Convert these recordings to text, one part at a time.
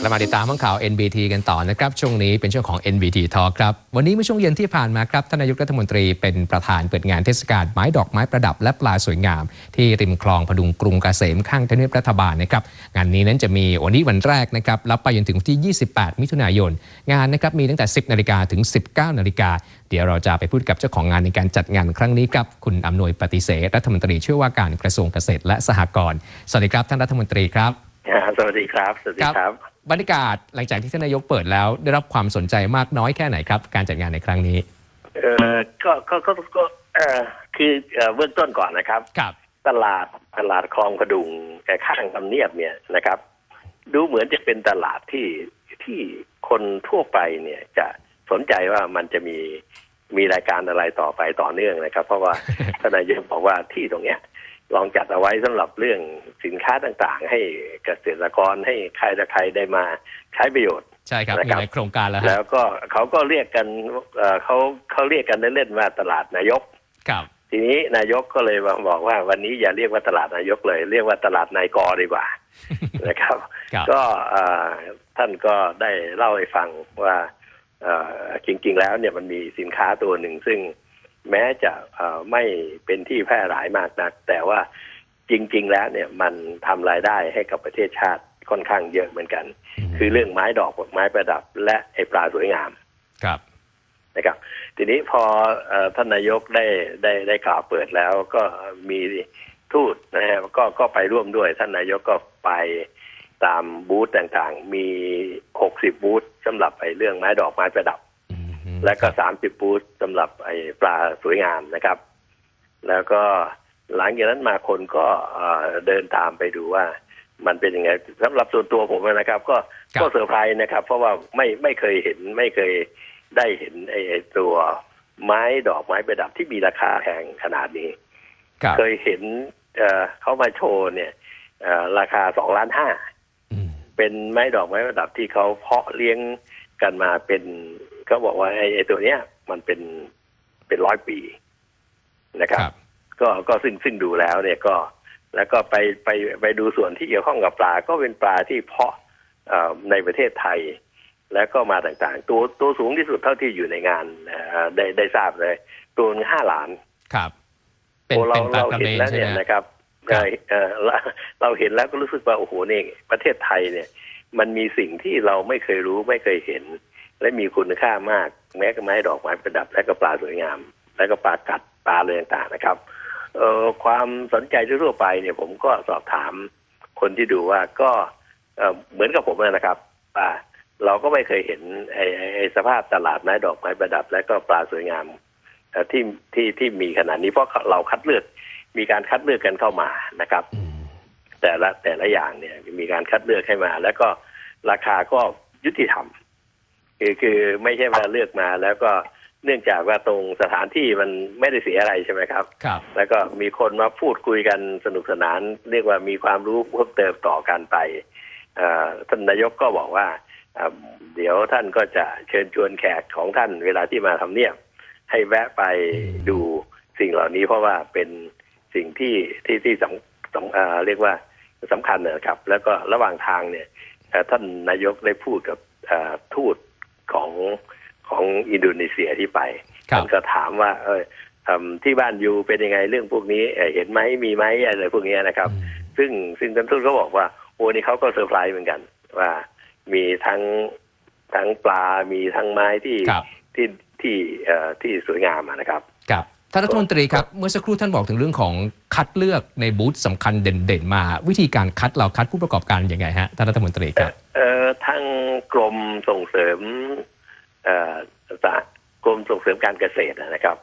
เรามาติดตามข้อข่าว NBT กันต่อนะครับ ช่วงนี้เป็นช่วงของ NBT Talk ครับ วันนี้เมื่อช่วงเย็นที่ผ่านมาครับท่านนายกรัฐมนตรีเป็นประธานเปิดงานเทศกาลไม้ดอกไม้ประดับและปลาสวยงาม ที่ริมคลองพดุงกรุงเกษมข้างทำเนียบรัฐบาลนะครับงานนี้นั้นจะมีวันนี้วันแรกนะครับแล้วไปจนถึงวันที่ 28 มิถุนายน งานนะครับมีตั้งแต่ 10 นาฬิกาถึง 19 นาฬิกาเดี๋ยวเราจะไปพูดกับเจ้าของงานในการจัดงานครั้งนี้ครับคุณอำนวยปฏิเสธรัฐมนตรีช่วยว่าการกระทรวงเกษตรและสหกรณ์สวัสดีครับท่านรัฐมนตรีครับ สวัสดีครับ สวัสดีครับ บรรยากาศหลังจากที่ท่านนายกเปิดแล้ว ได้รับความสนใจมากน้อยแค่ไหนครับ การจัดงานในครั้งนี้ เออก็ก็ก็ก็เออคือเอ่อเบื้องต้นก่อนนะครับครับตลาดตลาดคลองพดุงแค่ข้างทำเนียบเนี่ยนะครับ ดูเหมือนจะเป็นตลาดที่ที่คนทั่วไปเนี่ยจะสนใจว่ามันจะมีมีรายการอะไรต่อไปต่อเนื่องนะครับ เพราะว่าท่านนายกบอกว่าที่ตรงเนี้ย ลองจัดเอาไว้สำหรับเรื่องสินค้าต่างๆ ให้เกษตรกรให้ใครต่อใครได้มาใช้ประโยชน์ใช่ครับนะมีครับหลายโครงการแล้วฮะแล้วก็เขาก็เรียกกันเอ่อเขาเขาเรียกกันเล่นๆว่าตลาดนายกครับทีนี้นายกก็เลยบอกว่าวันนี้อย่าเรียกว่าตลาดนายกเลย เรียกว่าตลาดนายกอดีกว่านะครับครับก็เอ่อท่านก็ได้เล่าให้ฟังว่าเอ่อจริง ๆ แล้วเนี่ยมันมีสินค้าตัวหนึ่งซึ่ง แม้จะเอ่อไม่เป็นที่แพร่หลายมากนัก แต่ว่าจริง ๆ แล้วเนี่ยมันทำรายได้ให้กับประเทศชาติค่อนข้างเยอะเหมือนกัน คือเรื่องไม้ดอกไม้ประดับ และไอ้ปลาสวยงามครับนะครับ ทีนี้พอเออท่านนายกได้ได้ได้กล่าวเปิดแล้วก็มีทูตนะฮะก็ก็ไปร่วมด้วย ท่านนายกก็ไปตามบูธต่างๆ มี60บูธสำหรับไอ้เรื่องไม้ดอกไม้ประดับอืม และก็30บูธสำหรับไอ้ปลาสวยงามนะครับ แล้วก็หลังจากนั้นมาคนก็เอ่อเดินตามไปดูว่า มันเป็นยังไงสำหรับส่วนตัวผมนะครับ ก็ครับก็เซอร์ไพรส์นะครับ เพราะว่าไม่ไม่เคยเห็นไม่เคยได้เห็นไอ้ไอ้ตัวไม้ดอกไม้ประดับที่มีราคาแพงขนาดนี้ครับเคยเห็นเอ่อเขามาโชว์เนี่ยเอ่อราคาสองล้านห้าอืมเป็นไม้ดอกไม้ประดับที่เขาเพาะเลี้ยงกันมาเป็น เขาบอกว่าไอ้ไอ้ตัวเนี้ย มันเป็นเป็นร้อยปีนะครับครับ ก็ก็ซึ่งซึ่งดูแล้วเนี่ยก็ แล้วก็ไปไปไปดูส่วนที่เกี่ยวข้องกับปลา ก็เป็นปลาที่เพาะเอ่อในประเทศไทย แล้วก็มาต่างๆ ตัวตัวสูงที่สุดเท่าที่อยู่ในงานเอ่อได้ได้ทราบเลย ตัวหนึ่งห้าล้านครับเป็นโอ้เราเป็นปลาเรากระเห็เบนนแล้วใช่เนี่ยไหมฮะนะครับครับเอ่อเราเราเห็นแล้วก็รู้สึกว่าโอ้โหนี่ประเทศไทยเนี่ย มันมีสิ่งที่เราไม่เคยรู้ไม่เคยเห็น และมีคุณค่ามาก แม้กระไม้ดอกไม้ประดับ และก็ปลาสวยงาม และก็ปลากัดปลาอะไรต่างๆนะครับเอ่อความสนใจทั่วไปเนี่ยผมก็สอบถามคนที่ดูว่าก็เอ่อเหมือนกับผมนะครับว่าเราก็ไม่เคยเห็นไอ้ไอ้ไอสภาพตลาดไม้ดอกไม้ประดับ และก็ปลาสวยงามที่ที่ที่มีขนาดนี้เพราะเราคัดเลือกมีการคัดเลือกกันเข้ามานะครับ แต่ละแต่ละอย่างเนี่ยมีการคัดเลือกให้มา แล้วก็ราคาก็ยุติธรรม คือคือไม่ใช่ว่าเลือกมา แล้วก็เนื่องจากว่าตรงสถานที่มันไม่ได้เสียอะไรใช่ไหมครับ ครับ แล้วก็มีคนมาพูดคุยกันสนุกสนาน เรียกว่ามีความรู้เพิ่มเติมต่อกันไปเอ่อท่านนายกก็บอกว่าเอ่อเดี๋ยวท่านก็จะเชิญชวนแขกของท่านเวลาที่มาทำเนียบให้แวะไปดูสิ่งเหล่านี้เพราะว่าเป็นสิ่งที่ที่ที่สำสำเอ่อเรียกว่าสำคัญนะครับ แล้วก็ระหว่างทางเนี่ยเอ่อท่านนายกได้พูดกับเอ่อทูต ของของอินโดนีเซียที่ไปครับท่านก็ถามว่า เออทำที่บ้านอยู่เป็นยังไงเรื่องพวกนี้เอ่อเห็นไหมมีไหมอะไรพวกนี้นะครับอืมซึ่งซึ่งท่านทูตก็บอกว่าโอ้นี่เขาก็เซอร์ไพรส์เหมือนกัน ว่ามีทั้งทั้งปลา มีทั้งไม้ที่ครับที่ที่เอ่อที่สวยงามอะนะครับครับท่านรัฐมนตรีครับ เมื่อสักครู่ท่านบอกถึงเรื่องของคัดเลือกในบูธสำคัญเด่นๆมา วิธีการคัดเราคัดผู้ประกอบการอย่างไงฮะท่านรัฐมนตรีครับเอ่อ ทางกรมส่งเสริมกรมส่งเสริมการเกษตรนะครับ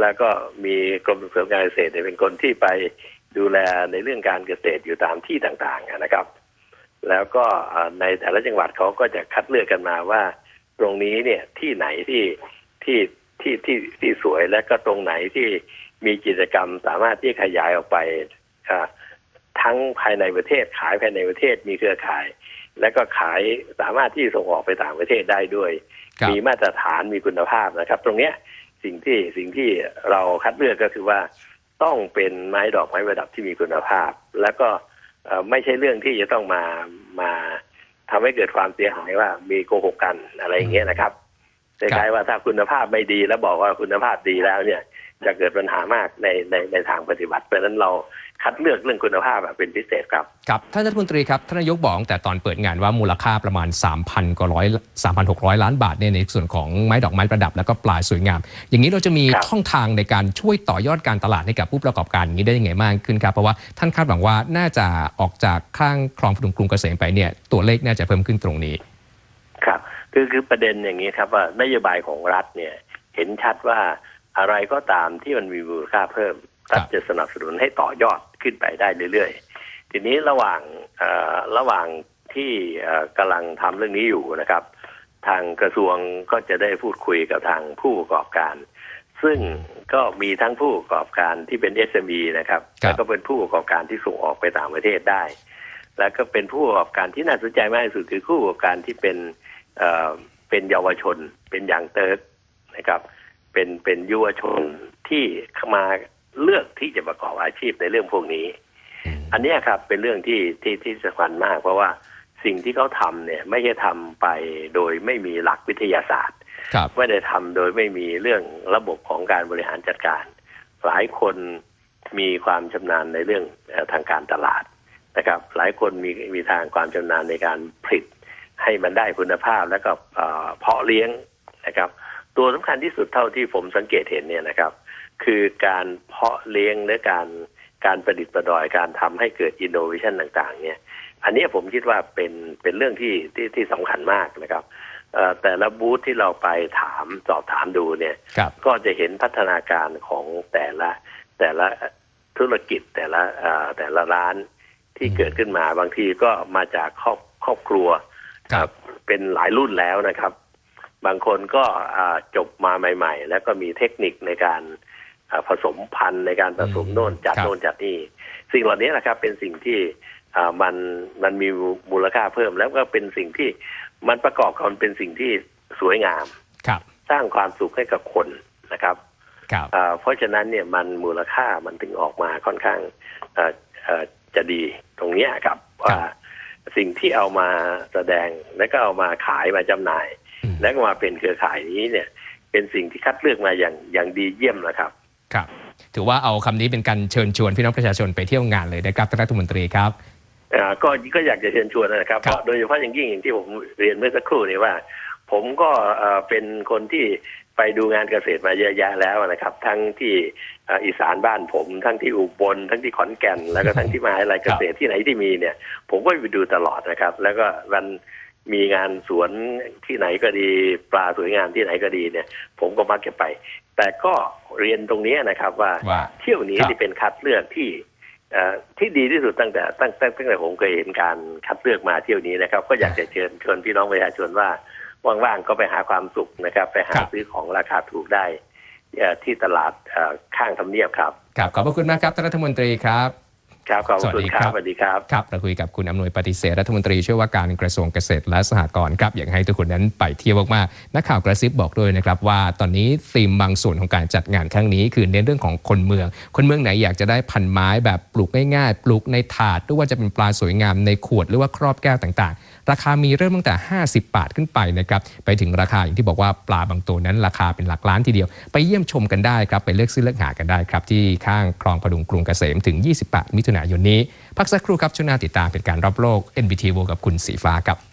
แล้วก็มีกรมส่งเสริมการเกษตรเป็นคนที่ไปดูแลในเรื่องการเกษตรอยู่ตามที่ต่างๆนะครับ แล้วก็ในแต่ละจังหวัดเขาก็จะคัดเลือกกันมาว่า ตรงนี้เนี่ยที่ไหนที่ที่ที่ที่ที่สวยและก็ตรงไหนที่มีกิจกรรมสามารถที่ขยายออกไปทั้งภายในประเทศขายภายในประเทศมีเครือข่าย และก็ขายสามารถที่ส่งออกไปต่างประเทศได้ด้วยครับมีมาตรฐานมีคุณภาพนะครับ ตรงเนี้ยสิ่งที่สิ่งที่เราคัดเลือกก็คือว่าต้องเป็นไม้ดอกไม้ประดับที่มีคุณภาพ แล้วก็เอ่อไม่ใช่เรื่องที่จะต้องมามาำให้เกิดความเสียหายว่ามีโกหกกันอะไรอย่างเงี้ยนะครับคล้ายๆว่าถ้าคุณภาพไม่ดีแล้วบอกว่าคุณภาพดีแล้วเนี่ย จะเกิดปัญหามากในในในทางปฏิบัติเพราะฉะนั้นเราคัดเลือกเรื่องคุณภาพอะเป็นพิเศษครับครับท่านรัฐมนตรีครับท่านนายกบอกตั้งแต่ตอนเปิดงานว่ามูลค่าประมาณ 3,000กว่าร้อย3,600 ล้านบาทเนี่ยในส่วนของไม้ดอกไม้ประดับ แล้วก็ปลายสวยงาม อย่างนี้เราจะมีครับช่องทางในการช่วยต่อยอดการตลาดให้กับผู้ประกอบการอย่างนี้ได้ยังไงมากขึ้นครับเพราะว่าท่านคาดหวังว่าน่าจะออกจากข้างคลองพดุงกรุงเกษมไปเนี่ยตัวเลขน่าจะเพิ่มขึ้นตรงนี้ครับคือคือประเด็นอย่างนี้ครับว่านโยบายของรัฐเนี่ยเห็นชัดว่า อะไรก็ตามที่มันมีมูลค่าเพิ่มครับรัฐจะสนับสนุนให้ต่อยอดขึ้นไปได้เรื่อยๆ ทีนี้ระหว่างเอ่อระหว่างที่เอ่อกำลังทำเรื่องนี้อยู่นะครับ ทางกระทรวงก็จะได้พูดคุยกับทางผู้ประกอบการ ซึ่งก็มีทั้งผู้ประกอบการที่เป็น SME นะครับครับแล้วก็เป็นผู้ประกอบการที่ส่งออกไปต่างประเทศได้ แล้วก็เป็นผู้ประกอบการที่น่าสนใจมากที่สุดคือผู้ประกอบการที่เป็นเอ่อเป็นเยาวชน เป็นอย่างเติร์ดนะครับ เป็นเป็นยุวชนที่มาเลือกที่จะประกอบอาชีพในเรื่องพวกนี้ อันเนี้ยครับเป็นเรื่องที่ที่ที่สำคัญมาก เพราะว่าสิ่งที่เขาทำเนี่ย ไม่ใช่ทำไปโดยไม่มีหลักวิทยาศาสตร์ครับไม่ได้ทำโดยไม่มีเรื่องระบบของการบริหารจัดการ หลายคนมีความชำนาญในเรื่องเอ่อทางการตลาดนะครับ หลายคนมีมีทางความชำนาญในการผลิตให้มันได้คุณภาพแล้วก็เอ่อเพาะเลี้ยงนะครับ ตัวสำคัญที่สุดเท่าที่ผมสังเกตเห็นเนี่ยนะครับ คือการเพาะเลี้ยงและการการประดิษฐ์ประดอยการทำให้เกิดอินโนเวชันต่าง ๆ เนี่ย อันเนี้ยผมคิดว่าเป็นเป็นเรื่องที่ที่ที่สำคัญมากนะครับเอ่อแต่ละบูธที่เราไปถามสอบถามดูเนี่ยครับก็จะเห็นพัฒนาการของแต่ละแต่ละธุรกิจแต่ละเอ่อแต่ละร้านที่อืมเกิดขึ้นมาบางทีก็มาจากครอบครอบครัว ครับ เป็นหลายรุ่นแล้วนะครับ บางคนก็อ่าจบมาใหม่ ๆ แล้วก็มีเทคนิคในการอ่าผสมพันธุ์ในการผสมอืมโน่นจัดครับโน่นจัดนี่สิ่งเหล่านี้แหละครับ เป็นสิ่งที่อ่ามันมันมีมูลค่าเพิ่ม แล้วก็เป็นสิ่งที่มันประกอบกันเป็นสิ่งที่สวยงามครับ สร้างความสุขให้กับคนนะครับครับอ่าเพราะฉะนั้นเนี่ยมันมูลค่ามันถึงออกมาค่อนข้างเอ่อเอ่อจะดีตรงเนี้ยครับว่าสิ่งที่เอามาแสดงแล้วก็เอามาขายมาจำหน่ายอืม แล้วก็มาเป็นเครือข่ายนี้เนี่ย เป็นสิ่งที่คัดเลือกมาอย่างอย่างดีเยี่ยมนะครับ ครับ ถือว่าเอาคำนี้เป็นการเชิญชวนพี่น้องประชาชนไปเที่ยวงานเลยนะครับท่านรัฐมนตรีครับอ่าก็ก็อยากจะเชิญชวนนะครับครับเพราะโดยเฉพาะอย่างยิ่งอย่างที่ผมเรียนเมื่อสักครู่นี้ว่า ผมก็เอ่อเป็นคนที่ไปดูงานเกษตรมาเยอะแยะแล้วนะครับ ทั้งที่เอ่ออีสานบ้านผม ทั้งที่อุบลทั้งที่ขอนแก่น แล้วก็ทั้งที่มหาวิทยาลัยเกษตรที่ไหนที่มีเนี่ย ผมก็ไปดูตลอดนะครับ แล้วก็มัน มีงานสวนที่ไหนก็ดี ปลาสวยงามที่ไหนก็ดีเนี่ย ผมก็มักจะไป แต่ก็เรียนตรงนี้นะครับว่าว่าเที่ยวนี้ครับที่เป็นคัดเลือกที่เอ่อที่ดีที่สุดตั้งแต่ตั้งตั้งตั้งแต่ผมเคยเห็นการคัดเลือกมาเที่ยวนี้นะครับ ก็อยากจะเชิญชวนพี่น้องประชาชนว่าว่างๆก็ไปหาความสุขนะครับ ไปหาครับซื้อของราคาถูกได้เอ่อที่ตลาดเอ่อข้างทำเนียบครับครับขอบพระคุณมากครับท่านรัฐมนตรีครับ ครับขอบสวัสคุณดีคครัรับบสวัสดีครับครับเราคุยกับคุณอำนวยปฏิเสธรัฐมนตรีช่วยว่าการกระทรวงเกษตรและสหกรณ์ครับ อยากให้ทุกคนนั้นไปเที่ยวมากๆนักข่าวกระซิบบอกด้วยนะครับว่าตอนนี้ธีมบางส่วนของการจัดงานครั้งนี้ คือเน้นเรื่องของคนเมือง คนเมืองไหนอยากจะได้พันไม้แบบปลูกง่ายๆ ปลูกในถาดหรือว่าจะเป็นปลาสวยงามในขวดหรือว่าครอบแก้วต่างๆ ราคามีเริ่มตั้งแต่ 50 บาทขึ้นไปนะครับไปถึงราคาอย่างที่บอกว่าปลาบางตัวนั้นราคาเป็นหลักล้านทีเดียว ไปเยี่ยมชมกันได้ครับไปเลือกซื้อเลือกหากันได้ครับที่ข้างคลองพดุงกรุงเกษมถึง 28 มิถุนายนนี้ พักสักครู่ครับช่วงหน้าติดตามเป็นการรับโลก NBT World กับคุณสีฟ้าครับ